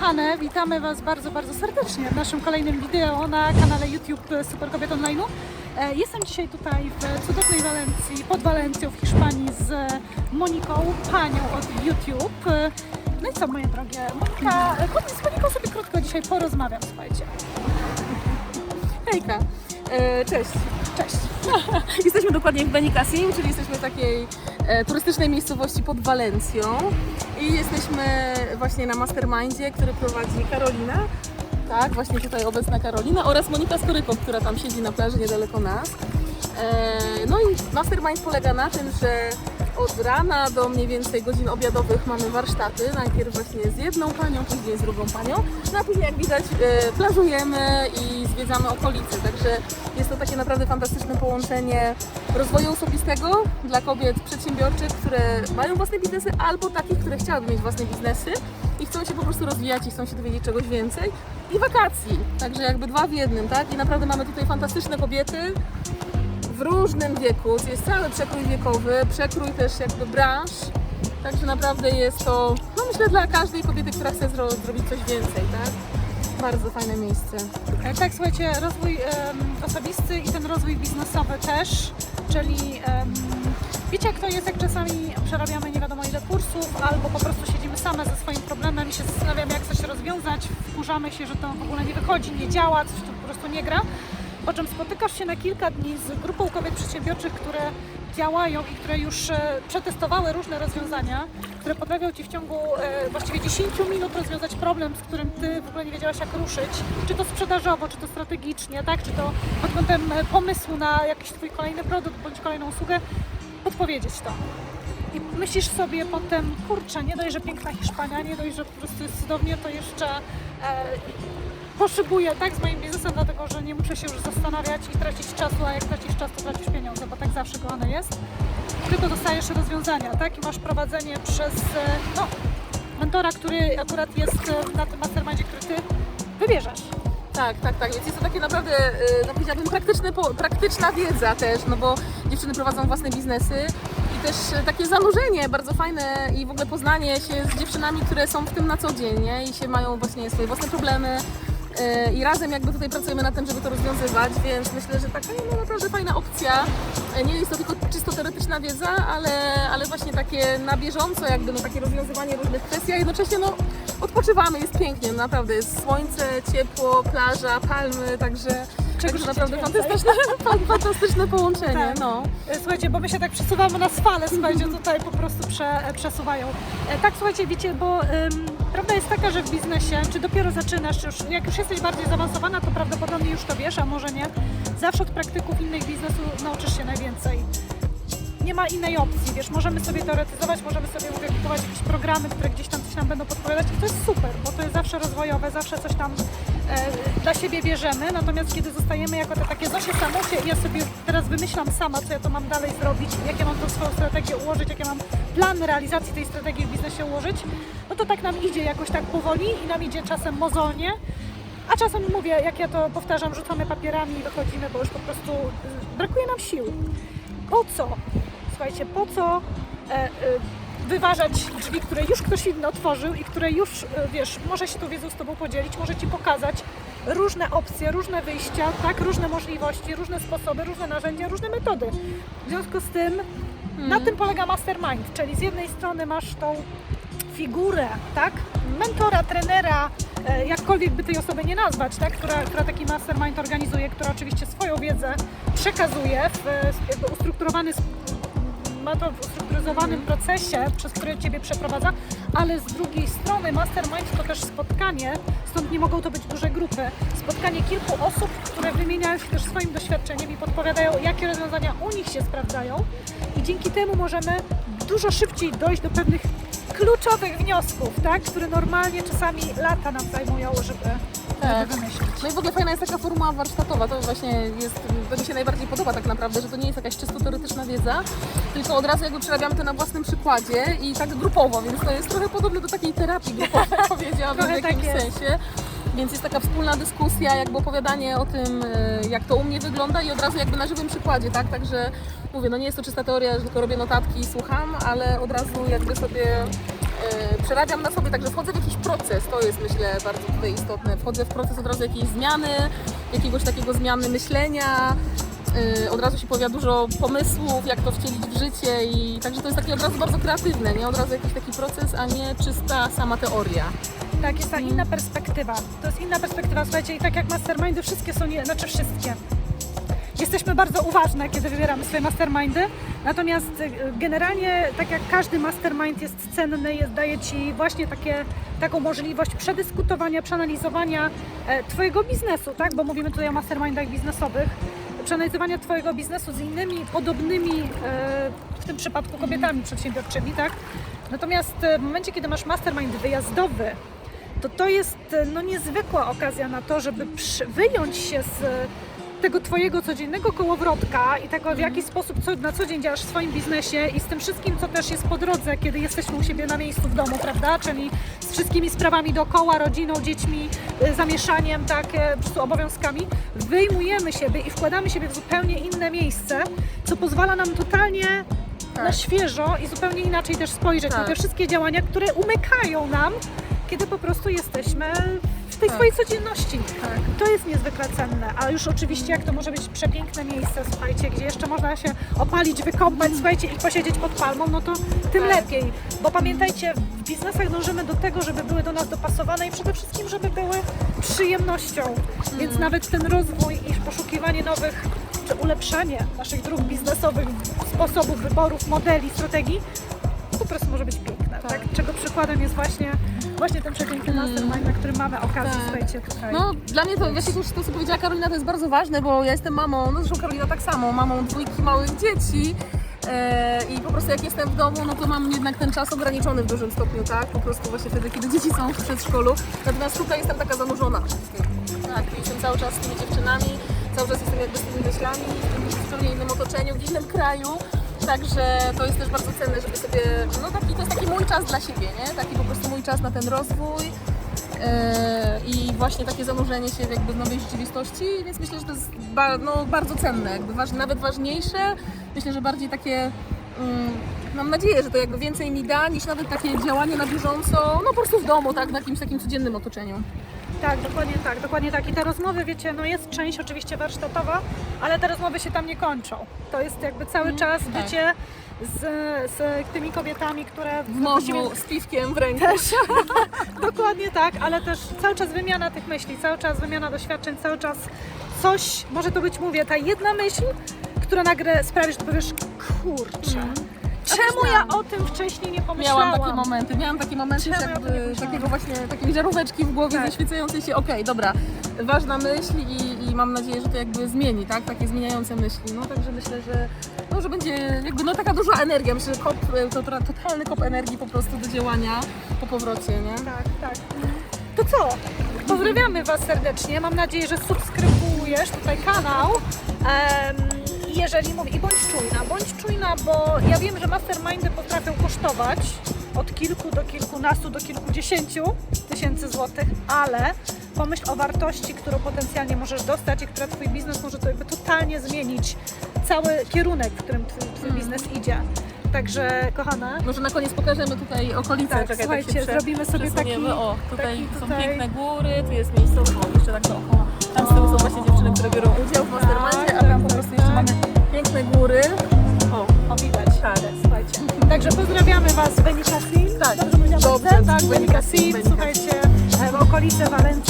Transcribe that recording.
kochane, witamy Was bardzo, bardzo serdecznie w naszym kolejnym wideo na kanale YouTube Super Kobiet. E, Jestem dzisiaj tutaj w cudownej Walencji, pod Walencją w Hiszpanii z Moniką, panią od YouTube. E, No i co moje drogie, Monika, e, z Moniką sobie krótko dzisiaj porozmawiam, słuchajcie. Hejka, cześć. Cześć. Jesteśmy dokładnie w Benicassim, czyli jesteśmy w takiej e, turystycznej miejscowości pod Walencją i jesteśmy właśnie na mastermindzie, który prowadzi Karolina. Tak, właśnie tutaj obecna Karolina oraz Monika Skoryko, która tam siedzi na plaży niedaleko nas. E, no i mastermind polega na tym, że od rana do mniej więcej godzin obiadowych mamy warsztaty. Najpierw właśnie z jedną panią, później z drugą panią. No a później jak widać e, plażujemy i zwiedzamy okolice. Także jest to takie naprawdę fantastyczne połączenie rozwoju osobistego dla kobiet przedsiębiorczych, które mają własne biznesy albo takich, które chciałyby mieć własne biznesy i chcą się po prostu rozwijać i chcą się dowiedzieć czegoś więcej. I wakacji. Także jakby dwa w jednym, tak? I naprawdę mamy tutaj fantastyczne kobiety w różnym wieku. Jest cały przekrój wiekowy, przekrój też jakby branż. Także naprawdę jest to, no myślę, dla każdej kobiety, która chce zro- zrobić coś więcej, tak? Bardzo fajne miejsce. Tak, słuchajcie, rozwój em, osobisty i ten rozwój biznesowy też, czyli em, wiecie jak to jest, jak czasami przerabiamy nie wiadomo ile kursów, albo po prostu siedzimy same ze swoim problemem i się zastanawiamy jak coś rozwiązać, wkurzamy się, że to w ogóle nie wychodzi, nie działa, coś tu po prostu nie gra, po czym spotykasz się na kilka dni z grupą kobiet przedsiębiorczych, które działają i które już e, przetestowały różne rozwiązania, które potrafią Ci w ciągu e, właściwie 10 minut rozwiązać problem, z którym Ty w ogóle nie wiedziałaś jak ruszyć, czy to sprzedażowo, czy to strategicznie, tak, czy to pod kątem e, pomysłu na jakiś Twój kolejny produkt bądź kolejną usługę, podpowiedzieć to. I myślisz sobie potem, kurczę, nie dość, że piękna Hiszpania, nie dość, że po prostu jest cudownie, to jeszcze e, poszybuję tak z moim biznesem, dlatego że nie muszę się już zastanawiać i tracić czasu, a jak tracisz czas, to tracisz pieniądze, bo tak zawsze kochane jest. Tylko dostajesz rozwiązania, tak? I masz prowadzenie przez e, no, mentora, który akurat jest e, na tym mastermindzie, który ty wybierzesz. Tak, tak, tak. Więc jest to takie naprawdę, y, no powiedziałabym, praktyczne, praktyczna wiedza też, no bo dziewczyny prowadzą własne biznesy i też takie zanurzenie bardzo fajne i w ogóle poznanie się z dziewczynami, które są w tym na co dzień, nie? I się mają właśnie swoje własne problemy. Y, I razem jakby tutaj pracujemy nad tym, żeby to rozwiązywać, więc myślę, że taka no, naprawdę fajna opcja. Y, Nie jest to tylko czysto teoretyczna wiedza, ale, ale właśnie takie na bieżąco jakby no, takie rozwiązywanie różnych kwestii, a jednocześnie no, odpoczywamy, jest pięknie, naprawdę jest słońce, ciepło, plaża, palmy, także, także chcieć naprawdę fantastyczne, fan- fantastyczne połączenie. Tak. No. E, Słuchajcie, bo my się tak przesuwamy na fale, słuchajcie, tutaj po prostu prze, e, przesuwają. E, Tak, słuchajcie, wiecie, bo ym, prawda jest taka, że w biznesie, czy dopiero zaczynasz, czy już, jak już jesteś bardziej zaawansowana, to prawdopodobnie już to wiesz, a może nie. Zawsze od praktyków innych biznesu nauczysz się najwięcej. Nie ma innej opcji, wiesz, możemy sobie teoretyzować, możemy sobie mówię, jakieś programy, które gdzieś tam coś nam będą podpowiadać i to jest super, bo to jest zawsze rozwojowe, zawsze coś tam e, dla siebie bierzemy, natomiast kiedy zostajemy jako te takie Zosie samocie i ja sobie teraz wymyślam sama, co ja to mam dalej zrobić, jak ja mam tą swoją strategię ułożyć, jak ja mam plan realizacji tej strategii w biznesie ułożyć, to tak nam idzie jakoś tak powoli i nam idzie czasem mozolnie, a czasem mówię, jak ja to powtarzam, rzucamy papierami i wychodzimy, bo już po prostu y, brakuje nam sił. Po co? Słuchajcie, po co e, e, wyważać drzwi, które już ktoś inny otworzył i które już, e, wiesz, może się tą wiedzą z Tobą podzielić, może Ci pokazać różne opcje, różne wyjścia, tak, różne możliwości, różne sposoby, różne narzędzia, różne metody. W związku z tym na tym polega mastermind, czyli z jednej strony masz tą figurę, tak? Mentora, trenera, e, jakkolwiek by tej osoby nie nazwać, tak? która, która taki mastermind organizuje, która oczywiście swoją wiedzę przekazuje w jakby ustrukturowany ma to w ustrukturyzowanym procesie, przez który Ciebie przeprowadza, ale z drugiej strony mastermind to też spotkanie, stąd nie mogą to być duże grupy, spotkanie kilku osób, które wymieniają się też swoim doświadczeniem i podpowiadają, jakie rozwiązania u nich się sprawdzają i dzięki temu możemy dużo szybciej dojść do pewnych kluczowych wniosków, tak, które normalnie czasami lata nam zajmują, żeby, Tak. No i w ogóle fajna jest taka formuła warsztatowa, to właśnie jest, to mi się najbardziej podoba tak naprawdę, że to nie jest jakaś czysto teoretyczna wiedza, tylko od razu jakby przerabiamy to na własnym przykładzie i tak grupowo, więc to jest trochę podobne do takiej terapii grupowej, powiedziałabym w tak jakimś jest. sensie. Więc jest taka wspólna dyskusja, jakby opowiadanie o tym, e, jak to u mnie wygląda i od razu jakby na żywym przykładzie, tak? Także mówię, no nie jest to czysta teoria, że tylko robię notatki i słucham, ale od razu jakby sobie e, przerabiam na sobie, także wchodzę w jakiś proces, to jest myślę bardzo tutaj istotne. Wchodzę w proces od razu jakiejś zmiany, jakiegoś takiego zmiany myślenia. e, Od razu się pojawia dużo pomysłów, jak to wcielić w życie i także to jest takie od razu bardzo kreatywne, nie? Od razu jakiś taki proces, a nie czysta sama teoria. Tak, jest ta inna perspektywa. To jest inna perspektywa, słuchajcie, i tak jak mastermindy, wszystkie są, nie, znaczy wszystkie. Jesteśmy bardzo uważne, kiedy wybieramy swoje mastermindy, natomiast y, generalnie, tak jak każdy mastermind jest cenny, jest, daje Ci właśnie takie, taką możliwość przedyskutowania, przeanalizowania e, Twojego biznesu, tak? bo mówimy tutaj o mastermindach biznesowych, przeanalizowania Twojego biznesu z innymi podobnymi, e, w tym przypadku kobietami przedsiębiorczymi, tak? Natomiast e, w momencie, kiedy masz mastermind wyjazdowy, to to jest e, no, niezwykła okazja na to, żeby wyjąć się z e, tego Twojego codziennego kołowrotka i tego w jaki sposób co, na co dzień działasz w swoim biznesie i z tym wszystkim, co też jest po drodze, kiedy jesteśmy u siebie na miejscu w domu, prawda? Czyli z wszystkimi sprawami dookoła, rodziną, dziećmi, e, zamieszaniem, tak, po prostu obowiązkami, wyjmujemy siebie i wkładamy siebie w zupełnie inne miejsce, co pozwala nam totalnie Tak. na świeżo i zupełnie inaczej też spojrzeć na Tak. te wszystkie działania, które umykają nam, kiedy po prostu jesteśmy w tej Tak. swojej codzienności. Tak. To jest niezwykle cenne, a już oczywiście jak to może być przepiękne miejsce, słuchajcie, gdzie jeszcze można się opalić, wykąpać, słuchajcie, i posiedzieć pod palmą, no to tym Tak. lepiej. Bo pamiętajcie, w biznesach dążymy do tego, żeby były do nas dopasowane i przede wszystkim, żeby były przyjemnością. Więc Mhm. nawet ten rozwój i poszukiwanie nowych, czy ulepszanie naszych dróg biznesowych, sposobów wyborów, modeli, strategii, po prostu może być piękne, tak? Tak. Czego przykładem jest właśnie, właśnie ten przepiękny mastermind, na którym mamy okazję, Tak. słuchajcie, tutaj. No, dla mnie to, właśnie to, to, co powiedziała Karolina, to jest bardzo ważne, bo ja jestem mamą, no zresztą Karolina tak samo, mamą dwójki małych dzieci. E, I po prostu jak jestem w domu, no to mam jednak ten czas ograniczony w dużym stopniu, tak? Po prostu właśnie wtedy, kiedy dzieci są w przedszkolu. Natomiast tutaj jestem taka zanurzona. Tak, jestem cały czas z tymi dziewczynami, cały czas jestem jakby z tymi myślami, w zupełnie innym otoczeniu, w innym kraju. Także to jest też bardzo cenne, żeby sobie, no taki, to jest taki mój czas dla siebie, nie? Taki po prostu mój czas na ten rozwój. e, I właśnie takie zanurzenie się jakby w nowej rzeczywistości, więc myślę, że to jest ba, no, bardzo cenne, jakby waż, nawet ważniejsze. Myślę, że bardziej takie, mm, mam nadzieję, że to jakby więcej mi da niż nawet takie działanie na bieżąco, no po prostu w domu, tak, w jakimś takim codziennym otoczeniu. Tak, dokładnie tak, dokładnie tak. I te rozmowy, wiecie, no jest część oczywiście warsztatowa, ale te rozmowy się tam nie kończą. To jest jakby cały czas tak. bycie z, z tymi kobietami, które W morzu z piwkiem w ręku. Dokładnie tak, ale też cały czas wymiana tych myśli, cały czas wymiana doświadczeń, cały czas coś, może to być, mówię, ta jedna myśl, która nagle sprawi, że powiesz, kurczę, czemu ja o tym wcześniej nie pomyślałam? Miałam takie momenty, miałam takie momenty Czemu ja jakby, pomyślałam? takiego właśnie, takiej żaróweczki w głowie Tak. zaświecającej się, okej, dobra, ważna myśl i, i mam nadzieję, że to jakby zmieni, tak, takie zmieniające myśli, no także myślę, że, no, że będzie jakby no taka duża energia, myślę, że kop, to, to, totalny kop energii po prostu do działania po powrocie, nie? Tak, tak. To co? Pozdrawiamy Was serdecznie. Mam nadzieję, że subskrybujesz tutaj kanał. I jeżeli mówię, i bądź czujna, bądź czujna, bo ja wiem, że mastermindy potrafią kosztować od kilku do kilkunastu do kilkudziesięciu tysięcy złotych, ale pomyśl o wartości, którą potencjalnie możesz dostać i która Twój biznes może to jakby totalnie zmienić cały kierunek, w którym Twój, twój biznes idzie. Także kochana, Może na koniec pokażemy tutaj okolice, Tak, czekaj, słuchajcie, tak zrobimy sobie taki- O, tutaj taki są tutaj- piękne góry, tu jest miejsce, o, jeszcze tak dookoła. Tam z tyłu są właśnie dziewczyny, które biorą udział w mastermindzie, a tam z. Tak. Dobrze powiedziałam? Dobrze, tak. Benicassim. Słuchajcie, w okolice Walencji.